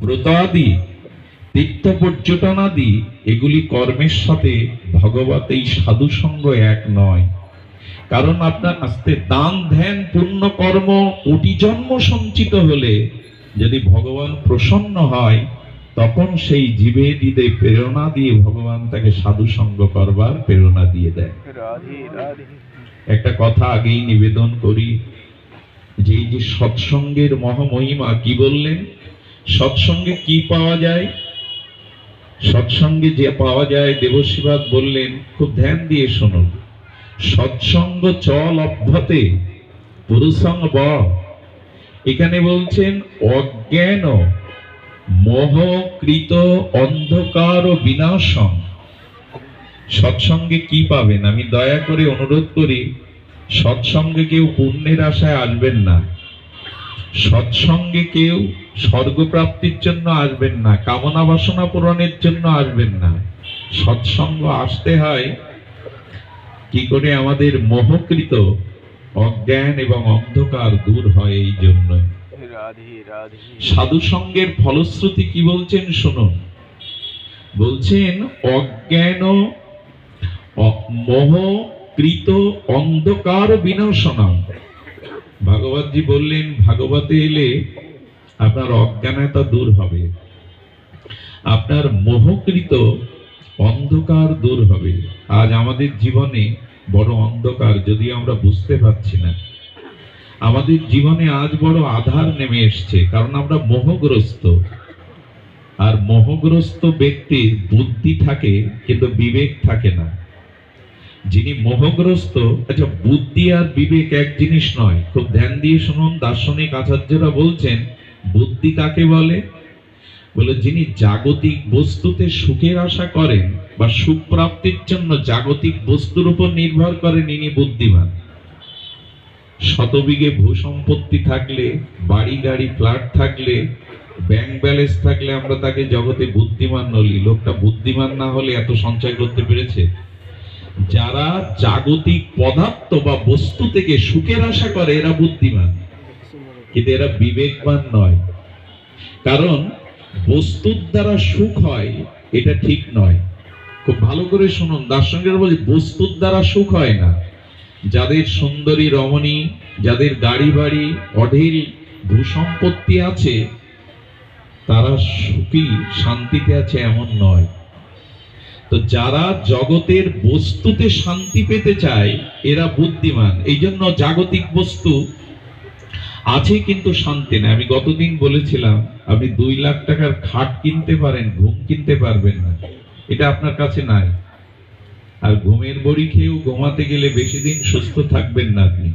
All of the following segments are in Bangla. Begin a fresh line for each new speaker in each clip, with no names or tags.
ব্রতাদি তীর্থ পর্যটনাদি এগুলি কর্মের সাথে ভগবত এই সাধু সঙ্গ এক নয়। কারণ আপনার আস্তে দান ধ্যান পূর্ণ কর্ম কোটি জন্ম সঞ্চিত হলে যদি ভগবান প্রসন্ন হয় তখন সেই জীবে দিতে প্রেরণা দিয়ে ভগবান তাকে সাধু সঙ্গ করবার প্রেরণা দিয়ে দেয়। একটা কথা আগেই নিবেদন করি যে এই যে সৎসঙ্গের মহামহিমা কি বললেন? সৎসঙ্গে কি পাওয়া যায়? সৎসঙ্গে যে পাওয়া যায়, দেবশিবাদ বললেন, খুব ধ্যান দিয়ে শুনুন সৎসঙ্গ চল অভ্যতে পুরুষঙ্গ ব। এখানে বলছেন, অজ্ঞান মোহকৃত অন্ধকার ও বিনাশম সৎসঙ্গে কি পাবেন? আমি দয়া করে অনুরোধ করি, সৎসঙ্গে কেউ পুণ্যের আশায় আসবেন না। সৎসঙ্গে কেউ স্বর্গপ্রাপ্তির জন্য আসবেন না কামনা বাসনা পূরণের জন্য আসবেন না। সৎসঙ্গ আসতে হয় কি করে আমাদের মোহকৃত অজ্ঞান এবং অন্ধকার দূর হয় এই জন্য সাধু সঙ্গের ফলশ্রুতি কি বলছেন শুনুন। বলছেন অজ্ঞান মোহকৃত অন্ধকার বিনাশনম। ভাগবতজি বললেন, ভাগবতে এলে আপনার অজ্ঞানতা দূর হবে। আপনার মোহকৃত অন্ধকার দূর হবে। আজ আমাদের জীবনে বড় অন্ধকার, যদি আমরা বুঝতে পারছি না। আমাদের জীবনে আজ বড় আধার নেমে এসছে, কারণ আমরা মোহগ্রস্ত। আর মোহগ্রস্ত ব্যক্তির বুদ্ধি থাকে, কিন্তু বিবেক থাকে না। যিনি মোহগ্রস্ত আচ্ছা বুদ্ধি আর বিবেক এক জিনিস নয়। খুব ধ্যান দিয়ে শুনুন, দার্শনিক আচার্যরা বলছেন, বুদ্ধি কাকে বলে? বলে যিনি জাগতিক বস্তুতে সুখের আশা করেন বা সুখ প্রাপ্তির জন্য জাগতিক বস্তুর উপর নির্ভর করেন, ইনি বুদ্ধিমান। শতবিঘে ভূ সম্পত্তি থাকলে, বাড়ি গাড়ি, ফ্ল্যাট থাকলে, ব্যাংক ব্যালেন্স থাকলে আমরা তাকে জগতে বুদ্ধিমান বলি। লোকটা বুদ্ধিমান না হলে এত সঞ্চয় করতে পেরেছে? যারা জাগতিক পদার্থ বা বস্তু থেকে সুখের আশা করে, এরা বুদ্ধিমান। কিন্তু এরা বিবেকবান নয়। কারণ বস্তুর দ্বারা সুখ হয়, এটা ঠিক নয়। খুব ভালো করে শুনুন দার্শনিকরা বলে, বস্তুর দ্বারা সুখ হয় না। যাদের সুন্দরী রমণী, যাদের গাড়ি বাড়ি অঢেল ভূসম্পত্তি আছে, তারা সুখী, শান্তিতে আছে, এমন নয়। তো যারা জগতের বস্তুতে শান্তি পেতে চায়, এরা বুদ্ধিমান। এই জন্য জাগতিক বস্তু আছে কিন্তু শান্তি নেই। আমি গতদিন বলেছিলাম, আপনি দুই লাখ টাকার খাট কিনতে পারেন, ঘুম কিনতে পারবেন না। এটা আপনার কাছে নাই। আর ঘুমের বড়ি খেয়েও ঘুমাতে গেলে বেশি দিন সুস্থ থাকবেন না আপনি।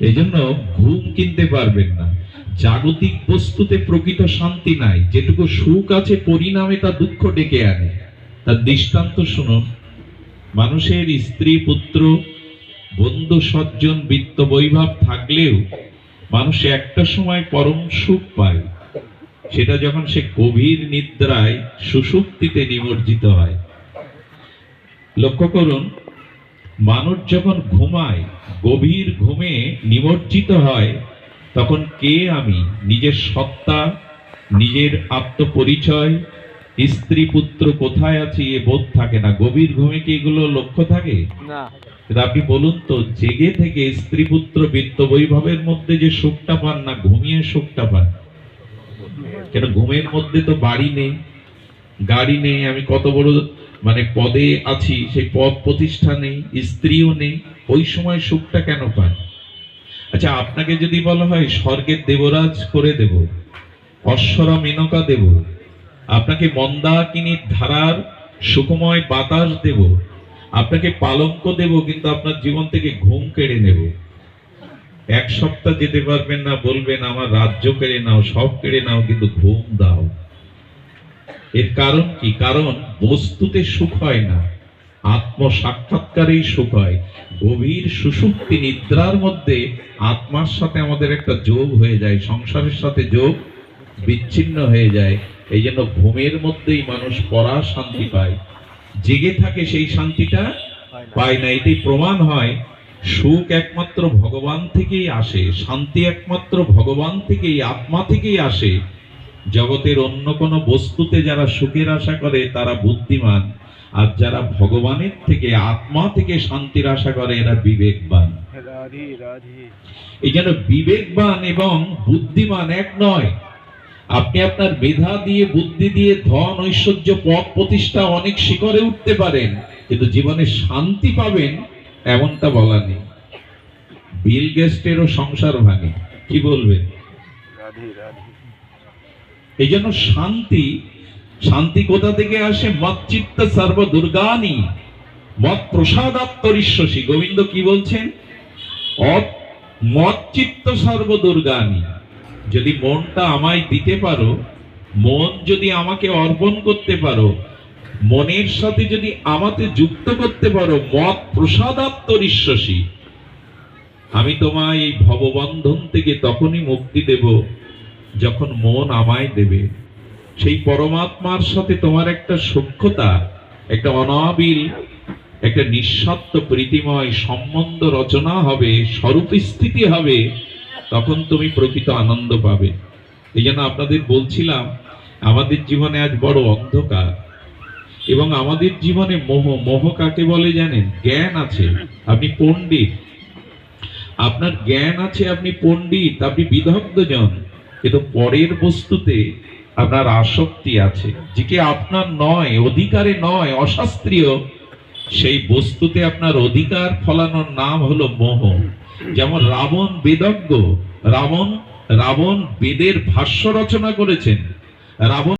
এই জন্য ঘুম কিনতে পারবেন না। জাগতিক বস্তুতে প্রকৃত শান্তি নাই। যেটুকু সুখ আছে, পরিণামে তা দুঃখ ডেকে আনে। তার দৃষ্টান্ত শুনুন। মানুষের স্ত্রী, পুত্র, বন্ধু সজ্জন বিত্ত বৈভব থাকলেও মানুষ একটা সময় পরম সুখ পায়। সেটা যখন সে গভীর নিদ্রায় সুষুপ্তিতে নিমজ্জিত হয়। লক্ষ্য করুন, মানুষ যখন ঘুমায়, গভীর ঘুমে নিমজ্জিত হয়, তখন কে আমি? নিজের সত্তা, নিজের আত্মপরিচয় স্ত্রী পুত্র কোথায় আছে এ বোধ থাকে না। গভীর ঘুমে কি এগুলো লক্ষ্য থাকে?
না।
আপনি বলুন তো জেগে থেকে স্ত্রী পুত্র বিত্ত বৈভবের মধ্যে যে সুখটা পান না ঘুমিয়ে সুখটা পান? কেন ঘুমের মধ্যে তো বাড়ি নেই গাড়ি নেই আমি কত বড় মানে পদে আছি সেই পদ প্রতিষ্ঠা নেই স্ত্রীও নেই ওই সময় সুখটা কেন পান? আচ্ছা আপনাকে যদি বলা হয় স্বর্গের দেবরাজ করে দেব অশ্বরা মেনকা দেব আপনাকে মন্দাকিনীর ধারার সুখময় বাতাস দেব। আপনাকে পালঙ্ক দেব, কিন্তু আপনার জীবন থেকে ঘুম কেড়ে নেব। এক সপ্তাহ যেতে পারবেন না, বলবেন, আমার রাজ্য কেড়ে নাও, সব কেড়ে নাও, কিন্তু ঘুম দাও। এর কারণ কি? কারণ বস্তুতে সুখ হয় না আত্ম সাক্ষাৎকারেই সুখ হয়। গভীর সুষুপ্তি নিদ্রার মধ্যে আত্মার সাথে আমাদের একটা যোগ হয়ে যায়, সংসারের সাথে যোগ বিচ্ছিন্ন হয়ে যায়। এই জন্য ঘুমের মধ্যেই মানুষ পড়া শান্তি পায়। জেগে থাকে সেই শান্তিটা পায় না। এটি প্রমাণ হয় সুখ একমাত্র ভগবান থেকেই আসে শান্তি একমাত্র ভগবান থেকেই আত্মা থেকেই আসে। জগতের অন্য কোনো বস্তুতে যারা সুখের আশা করে তারা বুদ্ধিমান। আর যারা ভগবানের থেকে আত্মা থেকে শান্তির আশা করে এরা বিবেকবান। এই জন্য বিবেকবান এবং বুদ্ধিমান এক নয়। আপনি আপনার মেধা দিয়ে বুদ্ধি দিয়ে ধন ঐশ্বর্য পদ প্রতিষ্ঠা অনেক শিখরে উঠতে পারেন কিন্তু জীবনে শান্তি পাবেন এমনটা বলা নেই। বিল গেস্টেরও সংসার ভাঙে কি বলবেন? এই জন্য শান্তি শান্তি কোথা থেকে আসে? মচ্চিত্ত সর্ব দুর্গানি মত প্রসাদাত্তরিশ্বসী গোবিন্দ কি বলছেন? মচ্চিত্ত সর্ব দুর্গানি যদি মনটা আমায় দিতে পারো, মন যদি আমাকে অর্পণ করতে পারো, মনের সাথে যদি আমাতে যুক্ত করতে পারো, মত প্রসাদাত্তরিশ্বসী আমি তোমায় এই ভববন্ধন থেকে তখনই মুক্তি দেব যখন মন আমায় দেবে। সেই পরমাত্মার সাথে তোমার একটা সূক্ষ্মতা, একটা অনাবিল, একটা নিঃস্বার্থ প্রীতিময় সম্বন্ধ রচনা হবে, স্বরূপ স্থিতি হবে। তখন তুমি প্রকৃত আনন্দ পাবে। এই জন্য আপনাদের বলছিলাম, আমাদের জীবনে আজ বড় অন্ধকার। এবং আমাদের জীবনে মোহ মোহ কাকে বলে জানেন? জ্ঞান আছে। আপনি পণ্ডিত। আপনার জ্ঞান আছে, আপনি পণ্ডিত, আপনি বিদগ্ধজন। কিন্তু পরের বস্তুতে আপনার আসক্তি আছে। যেকে আপনার নয়, অধিকারে নয়, অশাস্ত্রীয়, সেই বস্তুতে আপনার অধিকার ফলানোর নাম হলো মোহ। যেমন রাবণ বেদজ্ঞ রাবণ রাবণ বেদের ভাষ্য রচনা করেছেন। রাবণ